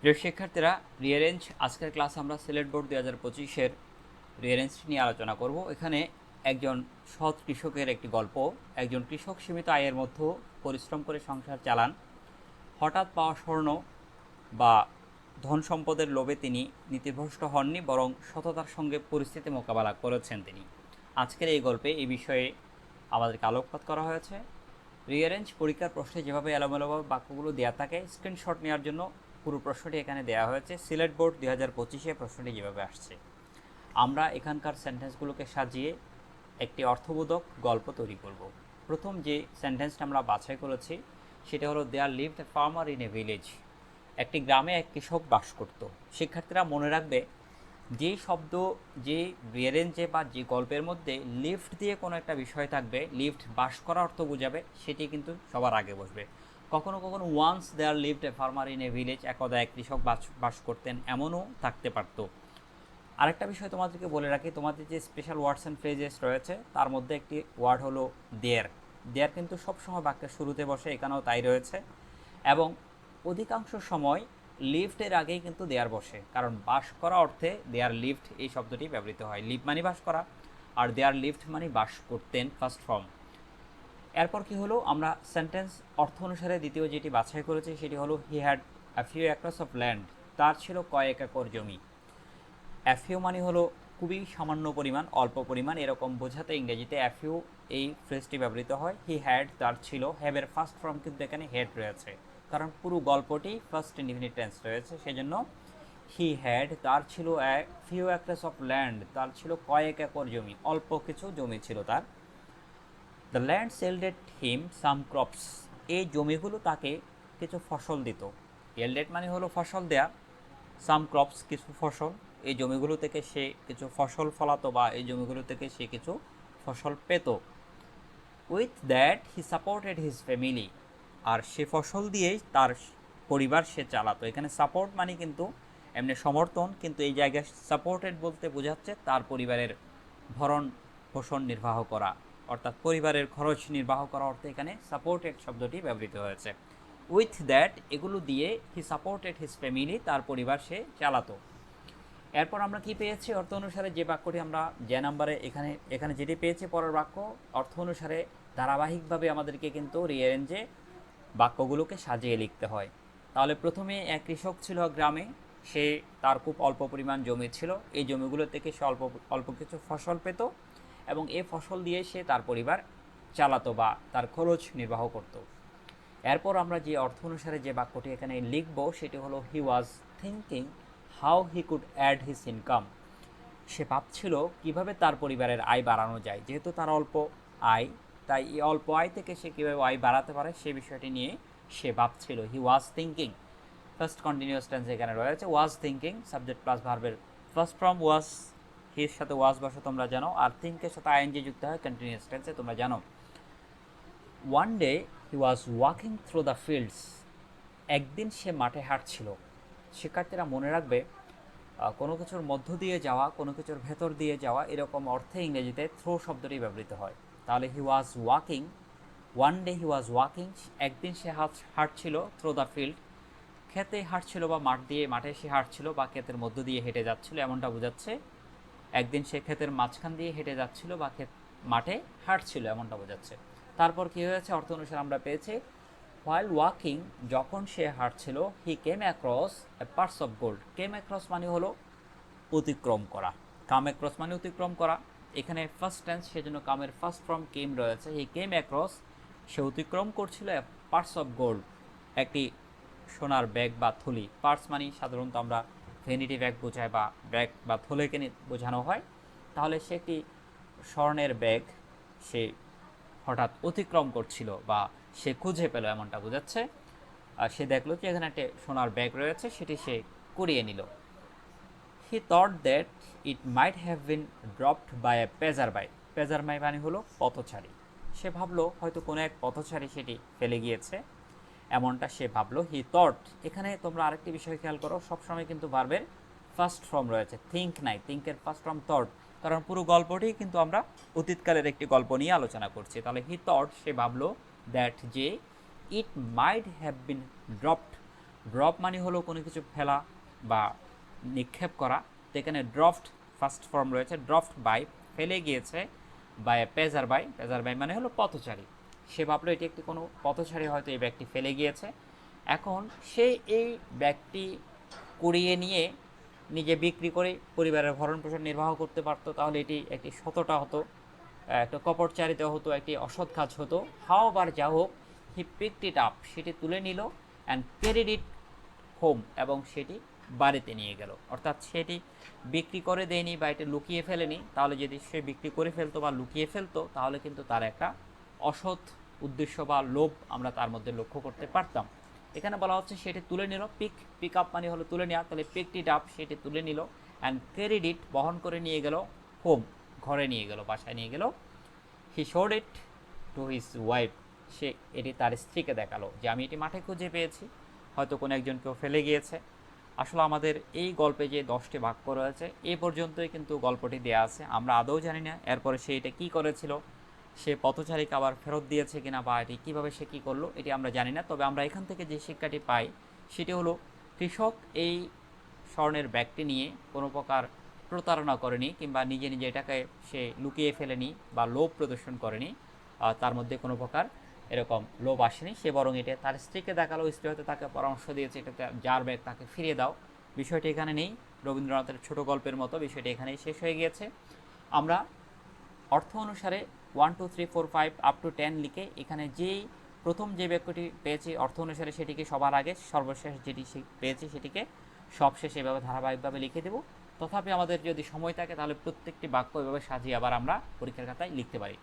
প্রিয় শিক্ষার্থীরা রিয়ারেঞ্জ আজকের ক্লাস আমরা সিলেট বোর্ড দুই হাজার পঁচিশের রিয়ারেঞ্জ নিয়ে আলোচনা করব। এখানে একজন সৎ কৃষকের একটি গল্প, একজন কৃষক সীমিত আয়ের মধ্যেও পরিশ্রম করে সংসার চালান। হঠাৎ পাওয়া স্বর্ণ বা ধন সম্পদের লোভে তিনি নীতিভ্রষ্ট হননি, বরং সততার সঙ্গে পরিস্থিতি মোকাবেলা করেছেন তিনি। আজকের এই গল্পে এই বিষয়ে আমাদেরকে আলোকপাত করা হয়েছে। রিয়ারেঞ্জ পরীক্ষার প্রশ্নে যেভাবে এলোমেলোভাবে বাক্যগুলো দেওয়া থাকে স্ক্রিনশট নেওয়ার জন্য পুরো প্রশ্নটি এখানে দেওয়া হয়েছে। সিলেট বোর্ড দুই হাজার পঁচিশে প্রশ্নটি যেভাবে আসছে। আমরা এখানকার সেন্টেন্সগুলোকে সাজিয়ে একটি অর্থবোধক গল্প তৈরি করব। প্রথম যে সেন্টেন্সটা আমরা বাছাই করেছি, সেটা হলো there live the farmer in a village একটি গ্রামে এক কৃষক বাস করত। শিক্ষার্থীরা মনে রাখবে, যে শব্দ, যে রিয়ারেঞ্জে বা যে গল্পের মধ্যে লিফট দিয়ে কোনো একটা বিষয় থাকবে লিফট বাস করা অর্থ বোঝাবে, সেটি কিন্তু সবার আগে বসবে। কখনো কখনো once there lived a farmer in a village একদা এক কৃষক বাস বাস করতেন, এমনও থাকতে পারতো। আরেকটা বিষয় তোমাদেরকে বলে রাখি, তোমাদের যে স্পেশাল ওয়ার্ডস অ্যান্ড ফ্রেজেস রয়েছে, তার মধ্যে একটি ওয়ার্ড হলো দেয়ার দেয়ার কিন্তু সবসময় বাক্যের শুরুতে বসে, এখানেও তাই রয়েছে। এবং অধিকাংশ সময় লিফটের আগেই কিন্তু দেয়ার বসে। কারণ বাস করা অর্থে দেয়ার লিফট এই শব্দটি ব্যবহৃত হয়। লিভ মানে বাস করা, আর দেয়ার লিফট মানে বাস করতেন ফার্স্ট ফর্ম এরপর কি হলো? আমরা সেন্টেন্স অর্থ অনুসারে দ্বিতীয় যেটি বাছাই করেছি সেটি হলো he had a few acres of land তার ছিল কয়েক একর জমি। অ্যাফিউ মানে হলো খুবই সামান্য পরিমাণ, অল্প পরিমাণ, এরকম বোঝাতে ইংরেজিতে অ্যাফিউ এই ফ্রেজটি ব্যবহৃত হয়। হি হ্যাড তার ছিল হ্যাবের ফার্স্ট ফর্ম কিন্তু এখানে হেড রয়েছে। কারণ পুরো গল্পটি ফার্স্ট ইনডিফিনিট টেন্স রয়েছে, সেজন্য হি হ্যাড তার ছিল ফিউ অ্যাক্রেস অফ ল্যান্ড তার ছিল কয়েক একর জমি, অল্প কিছু জমি ছিল তার। The land yielded him some crops এই জমিগুলো তাকে কিছু ফসল দিত। এলডেড মানে হলো ফসল দেয়া। সাম ক্রপস কিছু ফসল। এই জমিগুলো থেকে সে কিছু ফসল ফলাতো বা এই জমিগুলো থেকে সে কিছু ফসল পেত। With that he supported his family আর সে ফসল দিয়েই তার পরিবার সে চালাতো। এখানে সাপোর্ট মানে কিন্তু এমনি সমর্থন, কিন্তু এই জায়গায় সাপোর্টেড বলতে বোঝাচ্ছে তার পরিবারের ভরণ পোষণ নির্বাহ করা। অর্থাৎ পরিবারের খরচ নির্বাহ করা অর্থে এখানে সাপোর্টেড শব্দটি ব্যবহৃত হয়েছে। উইথ দ্যাট এগুলো দিয়ে হি সাপোর্টেড হিজ ফ্যামিলি তার পরিবার সে চালাতো। এরপর আমরা কি পেয়েছি? অর্থ অনুসারে যে বাক্যটি আমরা যে নাম্বারে এখানে এখানে যেটি পেয়েছি পরের বাক্য, অর্থ অনুসারে ধারাবাহিকভাবে আমাদেরকে কিন্তু রিয়ারেঞ্জে বাক্যগুলোকে সাজিয়ে লিখতে হয়। তাহলে প্রথমে এক কৃষক ছিল গ্রামে, সে তার খুব অল্প পরিমাণ জমি ছিল। এই জমিগুলো থেকে সে অল্প অল্প কিছু ফসল পেত। এবং এ ফসল দিয়ে সে তার পরিবার চালাতো বা তার খরচ নির্বাহ করত। এরপর আমরা যে অর্থ অনুসারে যে বাক্যটি এখানে লিখব, সেটি হলো he was thinking how he could add his income সে ভাবছিল কীভাবে তার পরিবারের আয় বাড়ানো যায়। যেহেতু তার অল্প আয়, তাই এই অল্প আয় থেকে সে কীভাবে আয় বাড়াতে পারে, সে বিষয়টি নিয়ে সে ভাবছিল। He was thinking first continuous tense এখানে রয়েছে ওয়াজ থিঙ্কিং সাবজেক্ট প্লাস ভার্বের ফার্স্ট ফ্রম ওয়াজ হির সাথে ওয়াজ বসে তোমরা জানো, আর থিঙ্কের সাথে আইএনজি যুক্ত হয় কন্টিনিউয়াস টেন্সে তোমরা জানো। One day he was walking through the fields একদিন সে মাঠে হাঁটছিল। শিক্ষার্থীরা মনে রাখবে কোনো কিছুর মধ্য দিয়ে যাওয়া, কোনো কিছুর ভেতর দিয়ে যাওয়া, এরকম অর্থে ইংরেজিতে থ্রো শব্দটি ব্যবহৃত হয়। তাহলে he was walking one day he was walking একদিন সে হাত হাঁটছিল থ্রো দ্য ফিল্ড খেতে হাঁটছিল বা মাঠ দিয়ে, মাঠে সে হাঁটছিল বা ক্ষেতের মধ্য দিয়ে হেঁটে যাচ্ছিল, এমনটা বোঝাচ্ছে একদিন সে ক্ষেতের মাঝখান দিয়ে হেঁটে যাচ্ছিল বা ক্ষেত মাঠে হাঁটছিল, এমনটা বোঝাচ্ছে। তারপর কী হয়েছে? অর্থ অনুসারে আমরা পেয়েছি হোয়াইল ওয়াকিং যখন সে হাঁটছিল he came across a parts of gold came across মানে হলো অতিক্রম করা। কাম অ্যাক্রস মানে অতিক্রম করা। এখানে ফার্স্ট টেন্স সেজন্য কামের ফার্স্ট ফর্ম কেম রয়েছে। হি কেম অ্যাক্রস সে অতিক্রম করছিল পার্টস অফ গোল্ড একটি সোনার ব্যাগ বা থলি। পার্টস মানে সাধারণত আমরা ভ্যানিটি ব্যাগ বোঝায় বা ব্যাগ বা থলেকে বোঝানো হয়, তাহলে সে একটি স্বর্ণের ব্যাগ সে হঠাৎ অতিক্রম করছিল বা সে খুঁজে পেল এমনটা বোঝাচ্ছে? আর সে দেখল যে এখানে একটা সোনার ব্যাগ রয়েছে, সেটি সে কুড়িয়ে নিল। He thought that it might have been dropped by a passer by passer by মানে হলো পথচারী। সে ভাবলো হয়তো কোনো এক পথচারী সেটি ফেলে গিয়েছে। এমনটা সে ভাবলো। হি থট এখানে তোমরা আরেকটি বিষয় খেয়াল করো, সবসময় কিন্তু ভার্বের ফার্স্ট ফর্ম রয়েছে। থিঙ্ক নাই থিঙ্কের ফার্স্ট ফর্ম থট কারণ পুরো গল্পটি কিন্তু আমরা অতীতকালের একটি গল্প নিয়ে আলোচনা করছি। তাহলে হি থট সে ভাবলো দ্যাট যে it might have been dropped drop মানে হলো কোনো কিছু ফেলা বা নিক্ষেপ করা। তো এখানে ড্রফট ফার্স্ট ফর্ম রয়েছে। ড্রফট বাই ফেলে গিয়েছে by passer by passer by মানে হলো পথচারী। সে ভাবলো এটি একটি কোনো পথচারী হয়তো এই ব্যাগটি ফেলে গিয়েছে। এখন সে এই ব্যাগটি কুড়িয়ে নিয়ে নিজে বিক্রি করে পরিবারের ভরণ পোষণ নির্বাহ করতে পারতো, তাহলে এটি একটি সততা হতো, একটা কপটচারিতা হতো, একটি অসৎ কাজ হতো। হাও বার যা হোক হি পিকড ইট আপ সেটি তুলে নিল অ্যান্ড ক্যারিড ইট হোম এবং সেটি বাড়িতে নিয়ে গেল। অর্থাৎ সেটি বিক্রি করে দেয়নি বা এটা লুকিয়ে ফেলেনি, তাহলে যদি সে বিক্রি করে ফেলতো বা লুকিয়ে ফেলতো, তাহলে কিন্তু তার একটা অসৎ উদ্দেশ্য বা লোভ আমরা তার মধ্যে লক্ষ্য করতে পারতাম। এখানে বলা হচ্ছে সেটি তুলে নিল পিক পিক আপ মানে হলো তুলে নেওয়া তাহলে পিকড ইট আপ সেটি তুলে নিল অ্যান্ড ক্যারিড ইট বহন করে নিয়ে গেল হোম ঘরে নিয়ে গেল, বাসায় নিয়ে গেল। He showed it to his wife সে এটি তার স্ত্রীকে দেখাল যে, আমি এটি মাঠে খুঁজে পেয়েছি। হয়তো কোনো একজন কেউ ফেলে গিয়েছে। আসলে আমাদের এই গল্পে যে দশটি বাক্য রয়েছে, এ পর্যন্তই কিন্তু গল্পটি দেয়া আছে। আমরা আদৌ জানি না, এরপরে সে এটা কী করেছিল। সে পথচারীকে আবার ফেরত দিয়েছে কিনা বা এটি কীভাবে সে কী করল, এটি আমরা জানি না। তবে আমরা এখান থেকে যে শিক্ষাটি পাই, সেটি হলো কৃষক এই স্বর্ণের ব্যাগটি নিয়ে কোনো প্রকার প্রতারণা করেনি কিংবা নিজে নিজে এটাকে সে লুকিয়ে ফেলেনি বা লোভ প্রদর্শন করেনি তার মধ্যে কোনো প্রকার এরকম লোভ আসেনি। সে বরং এটা তার স্ত্রীকে দেখাল, স্ত্রী হয়তো তাকে পরামর্শ দিয়েছে এটাতে যার ব্যাগ তাকে ফিরিয়ে দাও। বিষয়টি এখানে নেই, রবীন্দ্রনাথের ছোট গল্পের মতো বিষয়টি এখানেই শেষ হয়ে গিয়েছে। আমরা অর্থ অনুসারে one two three four five up to ten লিখে এখানে যেই প্রথম যে বাক্যটি পেয়েছি অর্থ অনুসারে সেটিকে সবার আগে সর্বশেষ যেটি পেয়েছি সেটিকে সবশেষ এভাবে ধারাবাহিকভাবে লিখে দেব। তথাপি আমাদের যদি সময় থাকে তাহলে প্রত্যেকটি বাক্য এভাবে সাজিয়ে আবার আমরা পরীক্ষার খাতায় লিখতে পারি।